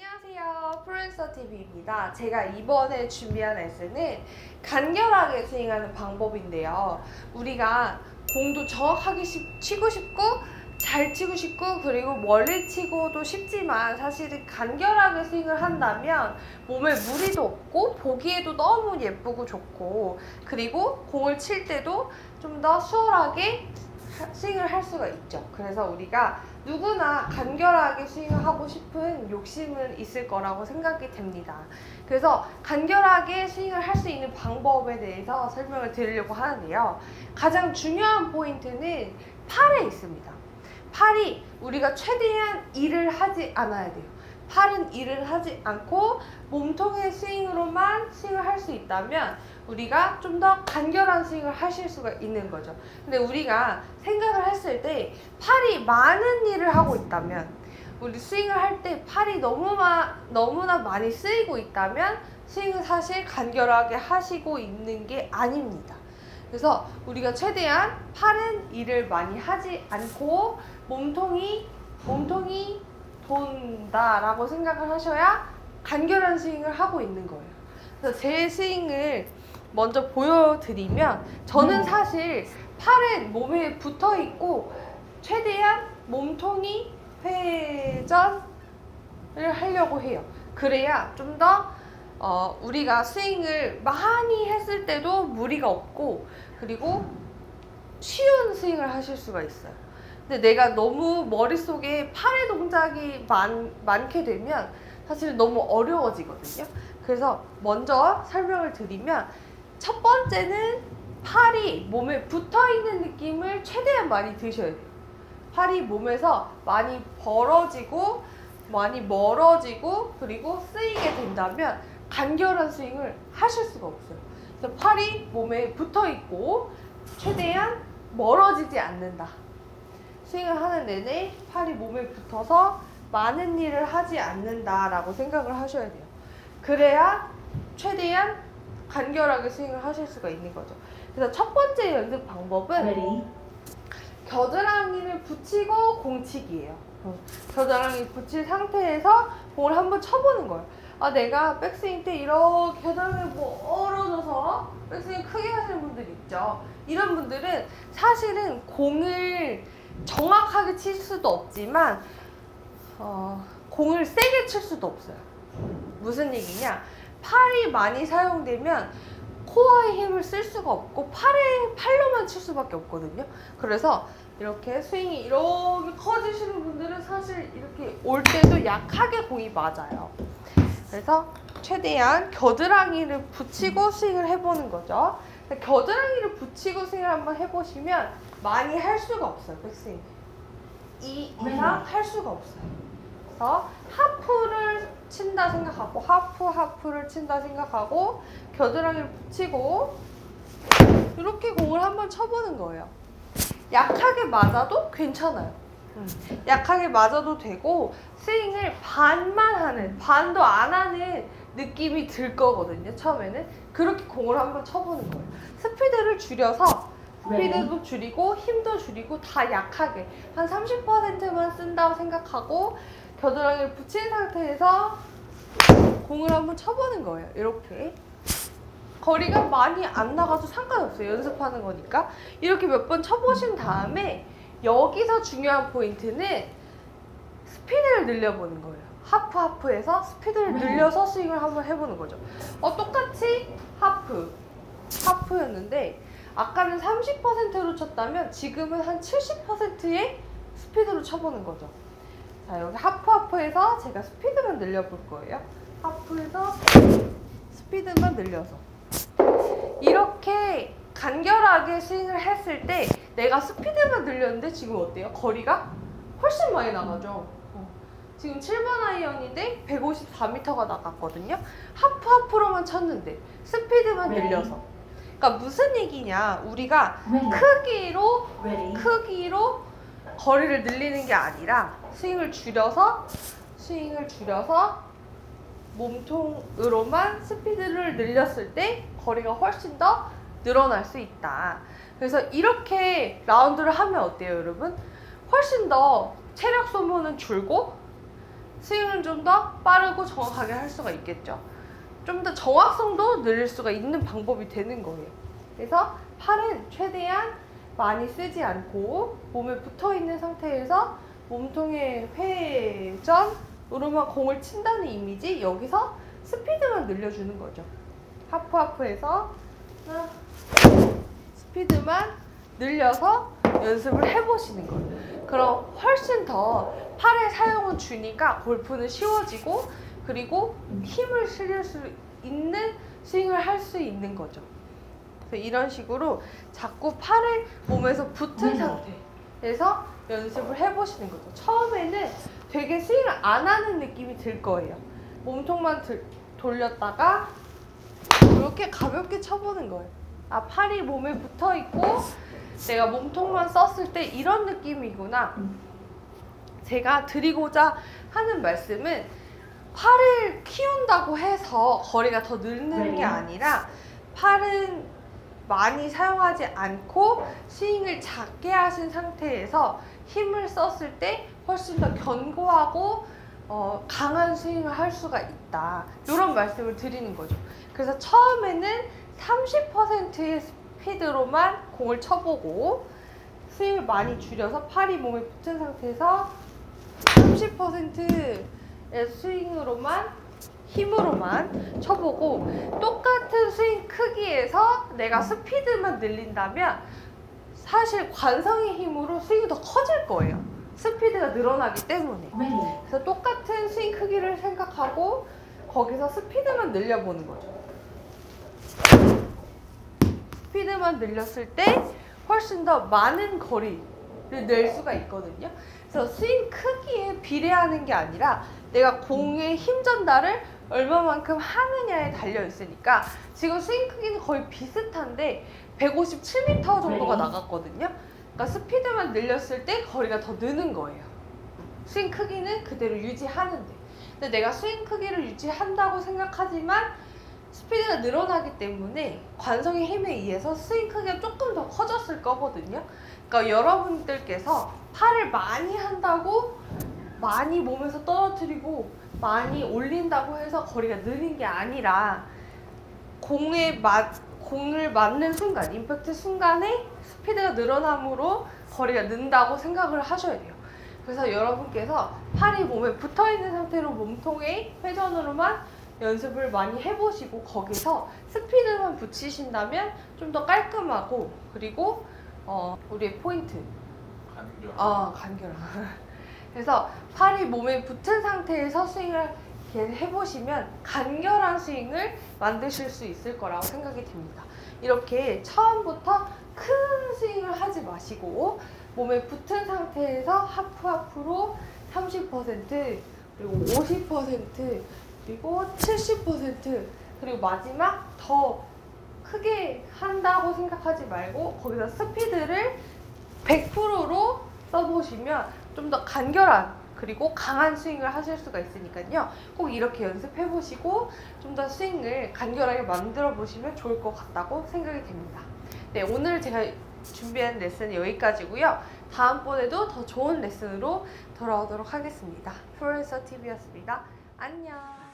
안녕하세요. 프로듀서 TV입니다. 제가 이번에 준비한 레슨은 간결하게 스윙하는 방법인데요. 우리가 공도 정확하게 시- 치고 싶고 잘 치고 싶고 그리고 멀리 치고도 쉽지만 사실은 간결하게 스윙을 한다면 몸에 무리도 없고 보기에도 너무 예쁘고 좋고 그리고 공을 칠 때도 좀 더 수월하게 하- 스윙을 할 수가 있죠. 그래서 우리가 누구나 간결하게 스윙을 하고 싶은 욕심은 있을 거라고 생각이 됩니다. 그래서 간결하게 스윙을 할 수 있는 방법에 대해서 설명을 드리려고 하는데요. 가장 중요한 포인트는 팔에 있습니다. 팔이 우리가 최대한 일을 하지 않아야 돼요. 팔은 일을 하지 않고 몸통의 스윙으로만 스윙을 할 수 있다면 우리가 좀 더 간결한 스윙을 하실 수가 있는 거죠. 근데 우리가 생각을 했을 때 팔이 많은 일을 하고 있다면 우리 스윙을 할 때 팔이 너무나 너무나 많이 쓰이고 있다면 스윙은 사실 간결하게 하시고 있는 게 아닙니다. 그래서 우리가 최대한 팔은 일을 많이 하지 않고 몸통이 몸통이 돈다라고 생각을 하셔야 간결한 스윙을 하고 있는 거예요. 그래서 제 스윙을 먼저 보여드리면 저는 사실 팔은 몸에 붙어 있고 최대한 몸통이 회전을 하려고 해요. 그래야 좀더 어, 우리가 스윙을 많이 했을 때도 무리가 없고 그리고 쉬운 스윙을 하실 수가 있어요. 근데 내가 너무 머릿속에 팔의 동작이 많, 많게 되면 사실 너무 어려워지거든요. 그래서 먼저 설명을 드리면 첫 번째는 팔이 몸에 붙어 있는 느낌을 최대한 많이 드셔야 돼요. 팔이 몸에서 많이 벌어지고 많이 멀어지고 그리고 쓰이게 된다면 간결한 스윙을 하실 수가 없어요. 그래서 팔이 몸에 붙어 있고 최대한 멀어지지 않는다. 스윙을 하는 내내 팔이 몸에 붙어서 많은 일을 하지 않는다라고 생각을 하셔야 돼요. 그래야 최대한 간결하게 스윙을 하실 수가 있는 거죠. 그래서 첫 번째 연습 방법은 겨드랑이를 붙이고 공치기예요. 어, 겨드랑이 붙인 상태에서 공을 한번 쳐보는 거예요. 아 내가 백스윙 때 이렇게 겨드랑이 멀어져서 백스윙 크게 하시는 분들 있죠. 이런 분들은 사실은 공을 정확하게 칠 수도 없지만 어, 공을 세게 칠 수도 없어요. 무슨 얘기냐? 팔이 많이 사용되면 코어에 힘을 쓸 수가 없고 팔에 팔로만 칠 수밖에 없거든요. 그래서 이렇게 스윙이 이렇게 커지시는 분들은 사실 이렇게 올 때도 약하게 공이 맞아요. 그래서 최대한 겨드랑이를 붙이고 스윙을 해보는 거죠. 겨드랑이를 붙이고 스윙을 한번 해보시면 많이 할 수가 없어요. 백스윙. 이 이상 할 수가 없어요. 그래서 하프를 친다 생각하고 하프 하프를 친다 생각하고 겨드랑이를 붙이고 이렇게 공을 한번 쳐보는 거예요. 약하게 맞아도 괜찮아요. 음, 약하게 맞아도 되고 스윙을 반만 하는 반도 안 하는 느낌이 들 거거든요. 처음에는 그렇게 공을 한번 쳐보는 거예요. 스피드를 줄여서 스피드도 줄이고 힘도 줄이고 다 약하게 한 30%만 쓴다고 생각하고 겨드랑이를 붙인 상태에서 공을 한번 쳐보는 거예요. 이렇게 거리가 많이 안 나가도 상관없어요. 연습하는 거니까 이렇게 몇 번 쳐보신 다음에 여기서 중요한 포인트는 스피드를 늘려보는 거예요. 하프 하프에서 스피드를 네. 늘려서 스윙을 한번 해보는 거죠. 어 똑같이 하프 하프였는데 아까는 30%로 쳤다면 지금은 한 70%의 스피드로 쳐보는 거죠. 자 여기 하프 하프에서 제가 스피드만 늘려볼 거예요. 하프에서 스피드만 늘려서 이렇게 간결하게 스윙을 했을 때 내가 스피드만 늘렸는데 지금 어때요? 거리가 훨씬 많이 나가죠. 어. 지금 7번 아이언인데 154m가 나갔거든요. 하프 하프로만 쳤는데 스피드만 네. 늘려서. 그러니까 무슨 얘기냐? 우리가 크기로 크기로 거리를 늘리는 게 아니라 스윙을 줄여서 스윙을 줄여서 몸통으로만 스피드를 늘렸을 때 거리가 훨씬 더 늘어날 수 있다. 그래서 이렇게 라운드를 하면 어때요, 여러분? 훨씬 더 체력 소모는 줄고 스윙을 좀더 빠르고 정확하게 할 수가 있겠죠. 좀 더 정확성도 늘릴 수가 있는 방법이 되는 거예요. 그래서 팔은 최대한 많이 쓰지 않고 몸에 붙어 있는 상태에서 몸통의 회전으로만 공을 친다는 이미지 여기서 스피드만 늘려주는 거죠. 하프 하프에서 하나, 스피드만 늘려서 연습을 해보시는 거예요. 그럼 훨씬 더 팔의 사용을 주니까 골프는 쉬워지고 그리고 힘을 실을 수 있는 스윙을 할 수 있는 거죠. 그래서 이런 식으로 자꾸 팔을 몸에서 붙은 상태에서 연습을 해보시는 거죠. 처음에는 되게 스윙을 안 하는 느낌이 들 거예요. 몸통만 들- 돌렸다가 이렇게 가볍게 쳐보는 거예요. 아 팔이 몸에 붙어 있고 내가 몸통만 썼을 때 이런 느낌이구나. 제가 드리고자 하는 말씀은 팔을 키운다고 해서 거리가 더 늘는 게 아니라 팔은 많이 사용하지 않고 스윙을 작게 하신 상태에서 힘을 썼을 때 훨씬 더 견고하고 어, 강한 스윙을 할 수가 있다. 이런 말씀을 드리는 거죠. 그래서 처음에는 30%의 스피드로만 공을 쳐보고 스윙을 많이 줄여서 팔이 몸에 붙은 상태에서 30%의 스윙으로만 힘으로만 쳐보고 똑같은 스윙 크기에서 내가 스피드만 늘린다면 사실 관성의 힘으로 스윙이 더 커질 거예요. 스피드가 늘어나기 때문에. 그래서 똑같은 스윙 크기를 생각하고 거기서 스피드만 늘려보는 거죠. 스피드만 늘렸을 때 훨씬 더 많은 거리를 낼 수가 있거든요. 그래서 스윙 크기에 비례하는 게 아니라 내가 공의 힘 전달을 얼마만큼 하느냐에 달려 있으니까 지금 스윙 크기는 거의 비슷한데 157m 정도가 네. 나갔거든요. 그러니까 스피드만 늘렸을 때 거리가 더 느는 거예요. 스윙 크기는 그대로 유지하는데. 근데 내가 스윙 크기를 유지한다고 생각하지만 스피드가 늘어나기 때문에 관성의 힘에 의해서 스윙 크기가 조금 더 커졌을 거거든요. 그러니까 여러분들께서 팔을 많이 한다고 많이 몸에서 떨어뜨리고 많이 올린다고 해서 거리가 느는 게 아니라 공에 맞 공을 맞는 순간, 임팩트 순간에 스피드가 늘어남으로 거리가 는다고 생각을 하셔야 돼요. 그래서 여러분께서 팔이 몸에 붙어 있는 상태로 몸통의 회전으로만 연습을 많이 해보시고 거기서 스피드만 붙이신다면 좀 더 깔끔하고 그리고 어, 우리의 포인트 간결. 아 간결. 그래서 팔이 몸에 붙은 상태에서 스윙을 이렇게 해보시면 간결한 스윙을 만드실 수 있을 거라고 생각이 듭니다. 이렇게 처음부터 큰 스윙을 하지 마시고 몸에 붙은 상태에서 하프 하프로 30% 그리고 50% 그리고 70% 그리고 마지막 더 크게 한다고 생각하지 말고 거기서 스피드를 100%로 써보시면 좀 더 간결한 그리고 강한 스윙을 하실 수가 있으니까요. 꼭 이렇게 연습해 보시고 좀 더 스윙을 간결하게 만들어 보시면 좋을 것 같다고 생각이 됩니다. 네, 오늘 제가 준비한 레슨은 여기까지고요. 다음번에도 더 좋은 레슨으로 돌아오도록 하겠습니다. 플로렌서 TV였습니다. 안녕.